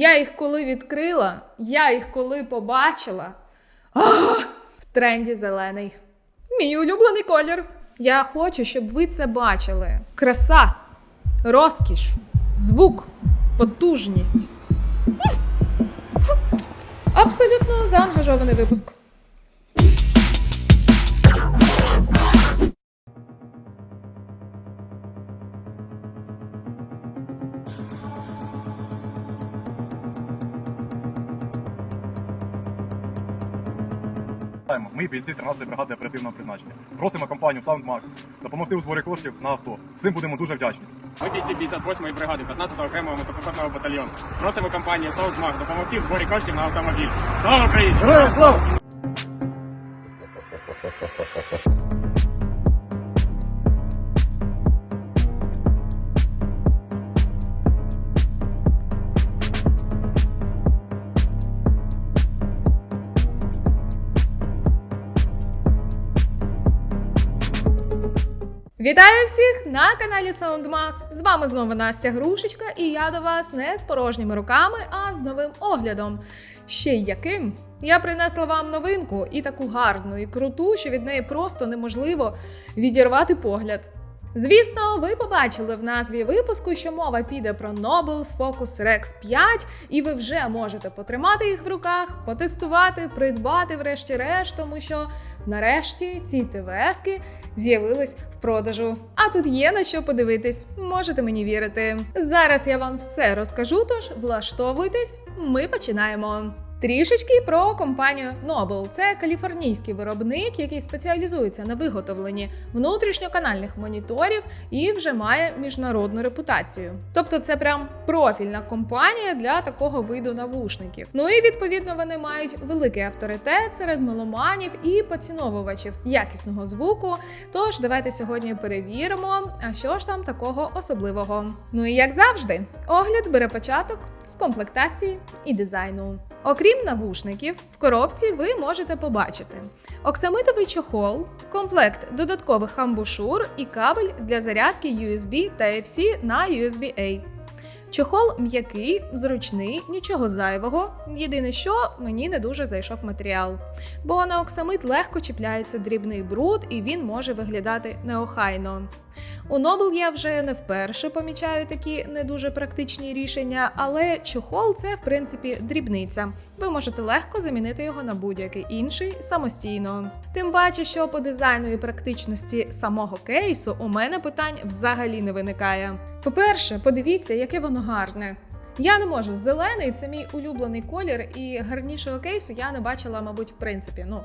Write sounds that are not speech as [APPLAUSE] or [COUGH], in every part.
Я їх коли відкрила, я їх коли побачила. Ах! В тренді зелений. Мій улюблений колір. Я хочу, щоб ви це бачили. Краса, розкіш, звук, потужність. Абсолютно заангажований випуск. Ми бійці 13-ї бригади оперативного призначення. Просимо компанію SoundMark допомогти у зборі коштів на авто. Всім будемо дуже вдячні. Ми бійці 58-ї бригади 15-го окремого мотопіхотного батальйону. Просимо компанію Soundmark допомогти у зборі коштів на автомобіль. Слава Україні! Героям слава! Вітаю всіх на каналі Саундмах. З вами знову Настя Грушечка, і я до вас не з порожніми руками, а з новим оглядом. Ще й яким? Я принесла вам новинку і таку гарну і круту, що від неї просто неможливо відірвати погляд. Звісно, ви побачили в назві випуску, що мова піде про Nobel Focus Rex 5, і ви вже можете потримати їх в руках, потестувати, придбати, врешті-решт, тому що нарешті ці ТВСки з'явились в продажу. А тут є на що подивитись, можете мені вірити. Зараз я вам все розкажу, тож влаштовуйтесь, ми починаємо. Трішечки про компанію Noble. Це каліфорнійський виробник, який спеціалізується на виготовленні внутрішньоканальних моніторів і вже має міжнародну репутацію. Тобто, це прям профільна компанія для такого виду навушників. Ну і відповідно вони мають великий авторитет серед меломанів і поціновувачів якісного звуку. Тож давайте сьогодні перевіримо, а що ж там такого особливого. Ну і як завжди, огляд бере початок з комплектації і дизайну. Окрім навушників, в коробці ви можете побачити оксамитовий чохол, комплект додаткових амбушур і кабель для зарядки USB Type-C на USB-A. Чохол м'який, зручний, нічого зайвого. Єдине, що мені не дуже зайшов матеріал, бо на оксамит легко чіпляється дрібний бруд і він може виглядати неохайно. У Нобл я вже не вперше помічаю такі не дуже практичні рішення, але чохол це в принципі дрібниця. Ви можете легко замінити його на будь-який інший самостійно. Тим паче, що по дизайну і практичності самого кейсу у мене питань взагалі не виникає. По-перше, подивіться, яке воно гарне. Я не можу зелений, це мій улюблений колір, і гарнішого кейсу я не бачила, мабуть, в принципі. Ну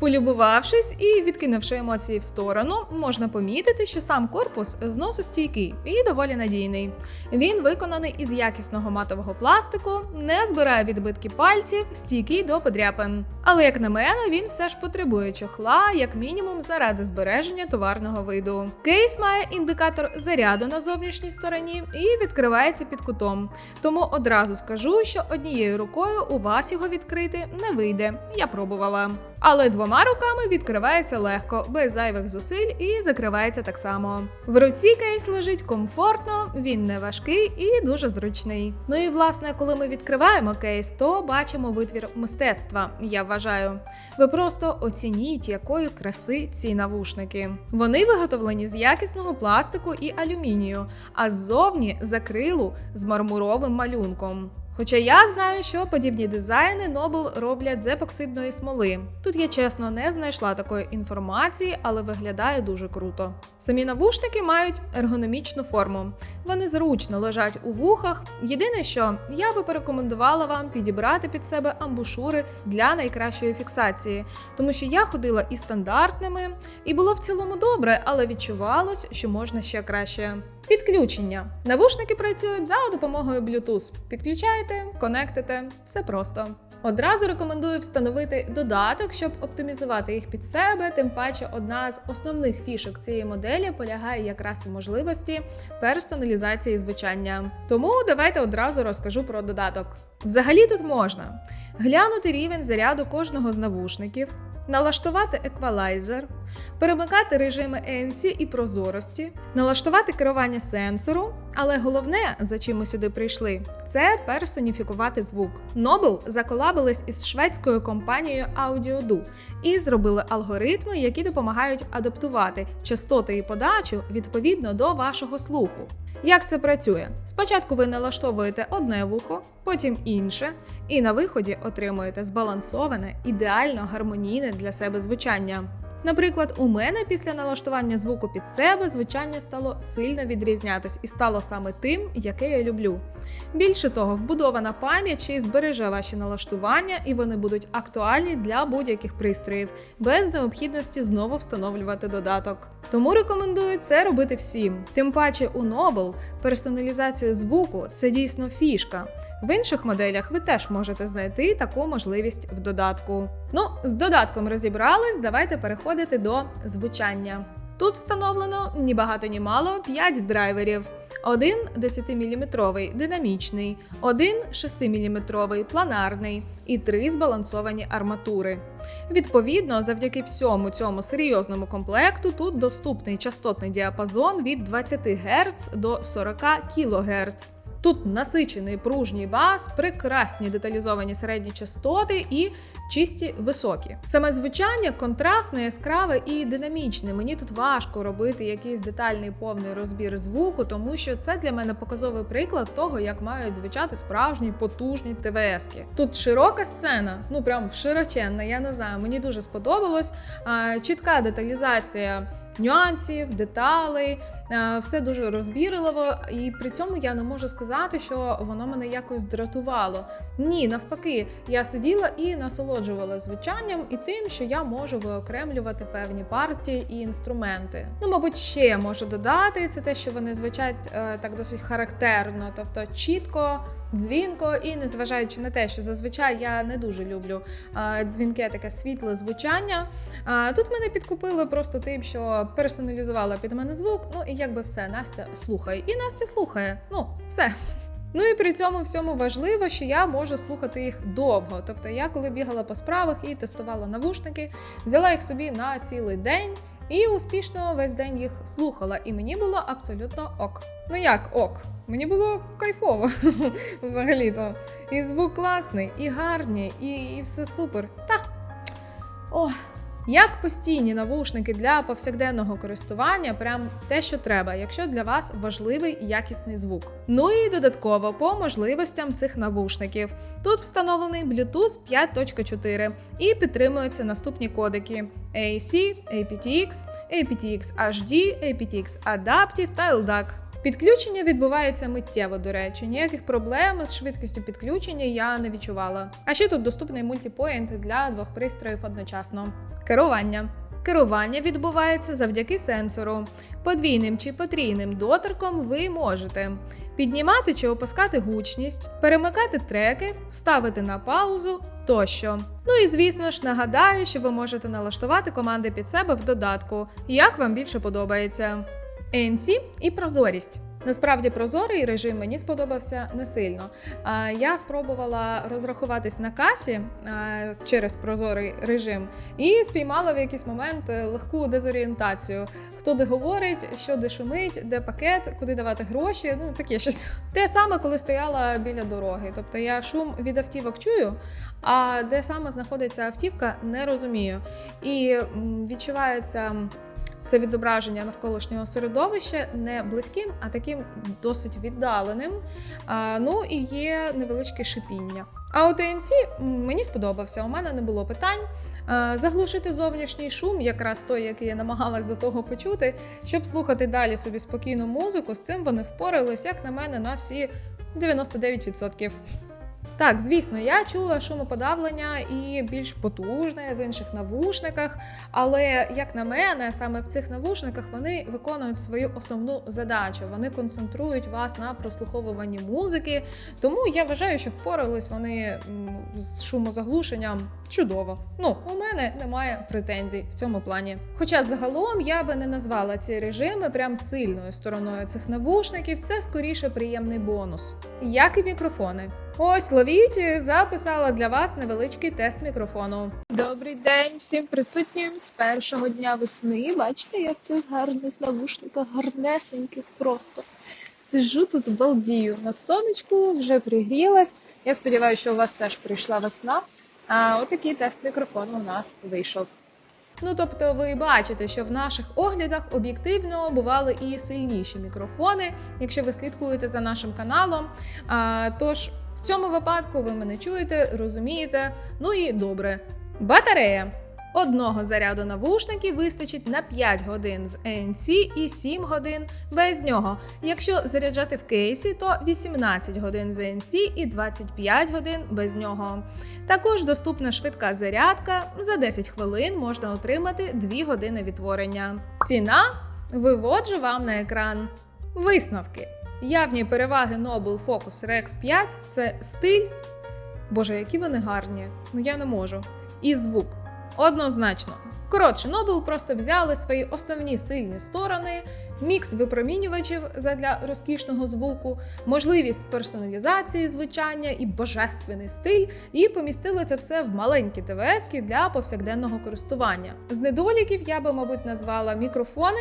Полюбувавшись і відкинувши емоції в сторону, можна помітити, що сам корпус зносостійкий і доволі надійний. Він виконаний із якісного матового пластику, не збирає відбитки пальців, стійкий до подряпин. Але, як на мене, він все ж потребує чохла, як мінімум, заради збереження товарного виду. Кейс має індикатор заряду на зовнішній стороні і відкривається під кутом. Тому одразу скажу, що однією рукою у вас його відкрити не вийде. Я пробувала. Але двома руками відкривається легко, без зайвих зусиль і закривається так само. В руці кейс лежить комфортно, він не важкий і дуже зручний. Ну і власне, коли ми відкриваємо кейс, то бачимо витвір мистецтва. Я вважаю. Ви просто оцініть, якої краси ці навушники. Вони виготовлені з якісного пластику і алюмінію, а ззовні закрилу з мармуровим малюнком. Хоча я знаю, що подібні дизайни Nobel роблять з епоксидної смоли. Тут я чесно не знайшла такої інформації, але виглядає дуже круто. Самі навушники мають ергономічну форму. Вони зручно лежать у вухах. Єдине, що я би порекомендувала вам підібрати під себе амбушури для найкращої фіксації, тому що я ходила і стандартними, і було в цілому добре, але відчувалось, що можна ще краще. Підключення. Навушники працюють за допомогою Bluetooth. Підключаєте, конектите, все просто. Одразу рекомендую встановити додаток, щоб оптимізувати їх під себе. Тим паче, одна з основних фішок цієї моделі полягає якраз у можливості персоналізації звучання. Тому давайте одразу розкажу про додаток. Взагалі тут можна глянути рівень заряду кожного з навушників, налаштувати еквалайзер, перемикати режими ANC і прозорості, налаштувати керування сенсору. Але головне, за чим ми сюди прийшли, це персоніфікувати звук. Nobel заколабились із шведською компанією AudioDu і зробили алгоритми, які допомагають адаптувати частоти і подачу відповідно до вашого слуху. Як це працює? Спочатку ви налаштовуєте одне вухо, потім інше, і на виході отримуєте збалансоване, ідеально гармонійне для себе звучання. Наприклад, у мене після налаштування звуку під себе звучання стало сильно відрізнятись і стало саме тим, яке я люблю. Більше того, вбудована пам'ять ще й збереже ваші налаштування, і вони будуть актуальні для будь-яких пристроїв, без необхідності знову встановлювати додаток. Тому рекомендую це робити всім. Тим паче у Noble персоналізація звуку це дійсно фішка. В інших моделях ви теж можете знайти таку можливість в додатку. Ну, з додатком розібрались, давайте переходити до звучання. Тут встановлено ні багато ні мало 5 драйверів. Один 10-мм динамічний, один 6-мм планарний і три збалансовані арматури. Відповідно, завдяки всьому цьому серйозному комплекту тут доступний частотний діапазон від 20 Гц до 40 кГц. Тут насичений пружній бас, прекрасні деталізовані середні частоти і чисті високі. Саме звучання контрастне, яскраве і динамічне. Мені тут важко робити якийсь детальний повний розбір звуку, тому що це для мене показовий приклад того, як мають звучати справжні потужні ТВСки. Тут широка сцена, ну прям широченна. Я не знаю, мені дуже сподобалось. Чітка деталізація нюансів, деталей. Е, Все дуже розбірливо, і при цьому я не можу сказати, що воно мене якось дратувало. Ні, навпаки, я сиділа і насолоджувала звучанням і тим, що я можу виокремлювати певні партії і інструменти. Ну, мабуть, ще можу додати це те, що вони звучать е, так досить характерно, тобто чітко. Дзвінко, і незважаючи на те, що зазвичай я не дуже люблю дзвінке таке світле звучання. тут мене підкупили просто тим, що персоналізувала під мене звук. Ну і якби все, Настя слухає. І Настя слухає. Ну, все. Ну і при цьому всьому важливо, що я можу слухати їх довго. Тобто, я коли бігала по справах і тестувала навушники, взяла їх собі на цілий день. І успішно весь день їх слухала, і мені було абсолютно ок. Ну як ок? Мені було кайфово [LAUGHS] взагалі-то. І звук класний, і гарний, і, і все супер. Та. О, як постійні навушники для повсякденного користування, прям те, що треба, якщо для вас важливий якісний звук. Ну і додатково по можливостям цих навушників. Тут встановлений Bluetooth 5.4 і підтримуються наступні кодеки: AC, aptX, aptX HD, aptX Adaptive та LDAC. Підключення відбувається миттєво, до речі, ніяких проблем з швидкістю підключення я не відчувала. А ще тут доступний мультипоінт для двох пристроїв одночасно. Керування. Керування відбувається завдяки сенсору. Подвійним чи потрійним доторком ви можете піднімати чи опускати гучність, перемикати треки, ставити на паузу тощо. Ну і звісно ж нагадаю, що ви можете налаштувати команди під себе в додатку, як вам більше подобається. ANC і прозорість. Насправді прозорий режим мені сподобався не сильно. Я спробувала розрахуватись на касі через прозорий режим і спіймала в якийсь момент е, легку дезорієнтацію. Хто де говорить, що де шумить, де пакет, куди давати гроші. Ну таке щось. Те саме, коли стояла біля дороги. Тобто я шум від автівок чую, а де саме знаходиться автівка, не розумію. І відчувається. Це відображення навколишнього середовища не близьким, а таким досить віддаленим. Ну і є невеличке шипіння. А у TNC мені сподобався. У мене не було питань. Заглушити зовнішній шум, якраз той, який я намагалась до того почути, щоб слухати далі собі спокійну музику. З цим вони впорались, як на мене, на всі 99%. Так, звісно, я чула шумоподавлення і більш потужне в інших навушниках, але як на мене, саме в цих навушниках вони виконують свою основну задачу. Вони концентрують вас на прослуховуванні музики. Тому я вважаю, що впорались вони з шумозаглушенням чудово. Ну, у мене немає претензій в цьому плані. Хоча загалом я би не назвала ці режими прям сильною стороною цих навушників. Це скоріше приємний бонус, як і мікрофони. Ось ловіть, записала для вас невеличкий тест мікрофону. Добрий день всім присутнім з першого дня весни. Бачите, я в цих гарних навушниках, гарнесеньких просто. Сижу тут балдію на сонечку, вже пригрілась. Я сподіваюся, що у вас теж прийшла весна. А отакий тест мікрофону у нас вийшов. Ну тобто, ви бачите, що в наших оглядах об'єктивно бували і сильніші мікрофони, якщо ви слідкуєте за нашим каналом. А, тож в цьому випадку ви мене чуєте, розумієте. Ну і добре. Батарея. Одного заряду навушників вистачить на 5 годин з ANC і 7 годин без нього. Якщо заряджати в кейсі, то 18 годин з ANC і 25 годин без нього. Також доступна швидка зарядка. За 10 хвилин можна отримати 2 години відтворення. Ціна виводжу вам на екран. Висновки. Явні переваги Noble Focus Rex 5 це стиль. Боже, які вони гарні. Ну я не можу. І звук. Однозначно. Коротше, Noble просто взяли свої основні сильні сторони, мікс випромінювачів задля розкішного звуку, можливість персоналізації звучання і божественний стиль, і помістили це все в маленькі ТВСки для повсякденного користування. З недоліків я би, мабуть, назвала мікрофони.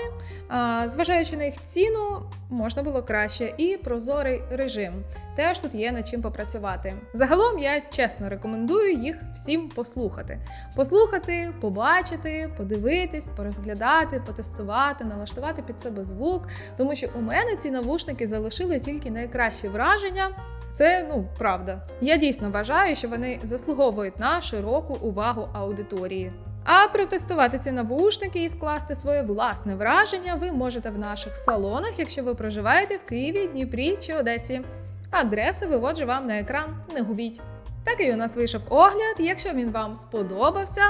Зважаючи на їх ціну, можна було краще, і прозорий режим. Теж тут є над чим попрацювати. Загалом я чесно рекомендую їх всім послухати. Послухати, побачити, подивитись, порозглядати, потестувати, налаштувати під себе звук, тому що у мене ці навушники залишили тільки найкращі враження. Це ну правда. Я дійсно вважаю, що вони заслуговують на широку увагу аудиторії. А протестувати ці навушники і скласти своє власне враження ви можете в наших салонах, якщо ви проживаєте в Києві, Дніпрі чи Одесі. Адреси виводжу вам на екран, не губіть. Такий у нас вийшов огляд. Якщо він вам сподобався,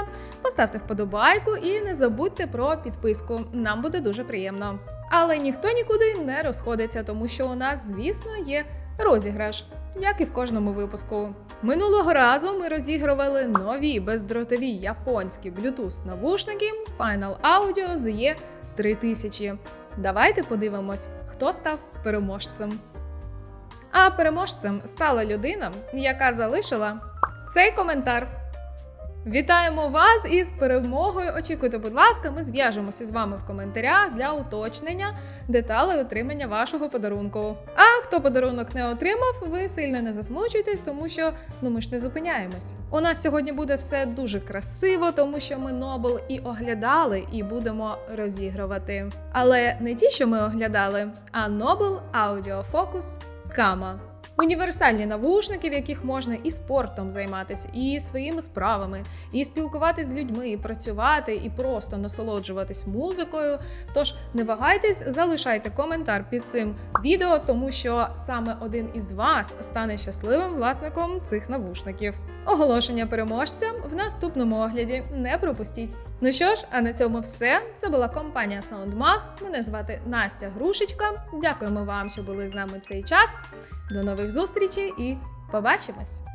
поставте вподобайку і не забудьте про підписку. Нам буде дуже приємно. Але ніхто нікуди не розходиться, тому що у нас, звісно, є розіграш, як і в кожному випуску. Минулого разу ми розігрували нові бездротові японські Bluetooth навушники Final Audio ZE 3000. Давайте подивимось, хто став переможцем. А переможцем стала людина, яка залишила цей коментар. Вітаємо вас із перемогою. Очікуйте, будь ласка, ми зв'яжемося з вами в коментарях для уточнення деталей отримання вашого подарунку. А хто подарунок не отримав, ви сильно не засмучуйтесь, тому що ну ми ж не зупиняємось. У нас сьогодні буде все дуже красиво, тому що ми Нобл і оглядали, і будемо розігрувати. Але не ті, що ми оглядали, а Audio Focus Kama. Універсальні навушники, в яких можна і спортом займатися, і своїми справами, і спілкуватись з людьми, і працювати, і просто насолоджуватись музикою. Тож не вагайтесь, залишайте коментар під цим відео, тому що саме один із вас стане щасливим власником цих навушників. Оголошення переможця в наступному огляді не пропустіть. Ну що ж, а на цьому все. Це була компанія SoundMag. Мене звати Настя Грушечка. Дякуємо вам, що були з нами цей час. До нових зустрічей і побачимось!